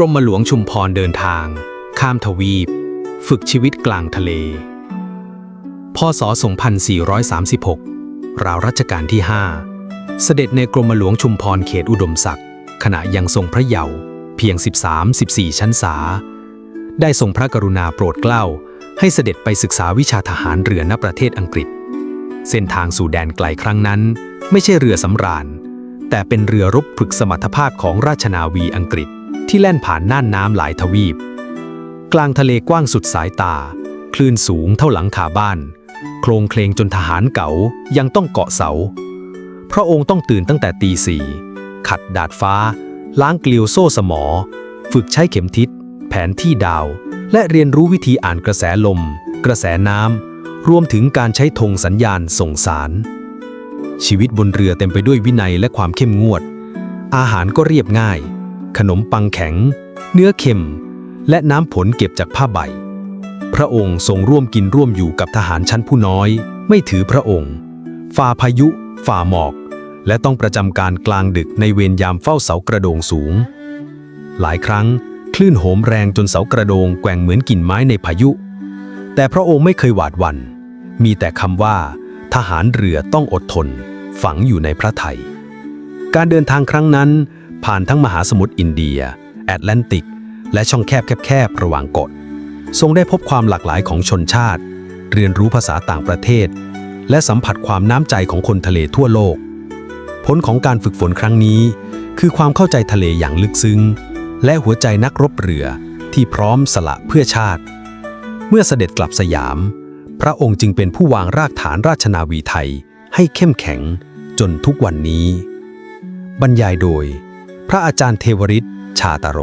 กรมหลวงชุมพรเดินทาง ข้ามทวีป ฝึกชีวิตกลางทะเล พศ 2436 ราวรัชกาลที่ 5 เสด็จในกรมหลวงชุมพรเขตอุดมศักดิ์ขณะยังทรงพระเยาว์เพียง 13-14 ชั้นษา ได้ทรงพระกรุณาโปรดเกล้า ให้เสด็จไปศึกษาวิชาทหารเรือณประเทศอังกฤษ เส้นทางสู่แดนไกลครั้งนั้น ไม่ใช่เรือสำราญ แต่เป็นเรือรบฝึกสมรรถภาพของราชนาวีอังกฤษ ที่แล่นผ่านน่านน้ำหลายทวีป กลางทะเลกว้างสุดสายตา คลื่นสูงเท่าหลังคาบ้าน โครงเคลงจนทหารเก๋ายังต้องเกาะเสา พระองค์ต้องตื่นตั้งแต่ตีสี่ขัดดาดฟ้า ล้างเกลียวโซ่สมอ ฝึกใช้เข็มทิศ แผนที่ดาว และเรียนรู้วิธีอ่านกระแสลม กระแสน้ำรวมถึงการใช้ธงสัญญาณส่งสาร ชีวิตบนเรือเต็มไปด้วยวินัยและความเข้มงวด อาหารก็เรียบง่าย ขนมปังแข็ง เนื้อเค็ม และน้ำผลเก็บจากผ้าใบ พระองค์ทรงร่วมกินร่วมอยู่กับทหารชั้นผู้น้อย ไม่ถือพระองค์ ฝ่าพายุ ฝ่าหมอก และต้องประจำการกลางดึกในเวรยามเฝ้าเสากระโดงสูง หลายครั้งคลื่นโหมแรงจนเสากระโดงแกว่งเหมือนกิ่งไม้ในพายุ แต่พระองค์ไม่เคยหวาดหวั่นมีแต่คำว่า ทหารเรือต้องอดทน ฝังอยู่ในพระไทย การเดินทางครั้งนั้น ผ่านทั้งมหาสมุทรอินเดีย แอตแลนติก และช่องแคบแคบๆระหว่างกฎทรงได้พบความหลากหลายของชนชาติ เรียนรู้ภาษาต่างประเทศ และสัมผัสความน้ำใจของคนทะเลทั่วโลก ผลของการฝึกฝนครั้งนี้ คือความเข้าใจทะเลอย่างลึกซึ้ง และหัวใจนักรบเรือที่พร้อมสละเพื่อชาติ เมื่อเสด็จกลับสยาม พระองค์จึงเป็นผู้วางรากฐานราชนาวีไทย ให้เข้มแข็งจนทุกวันนี้ บรรยายโดย พระอาจารย์เทวริศชาตโร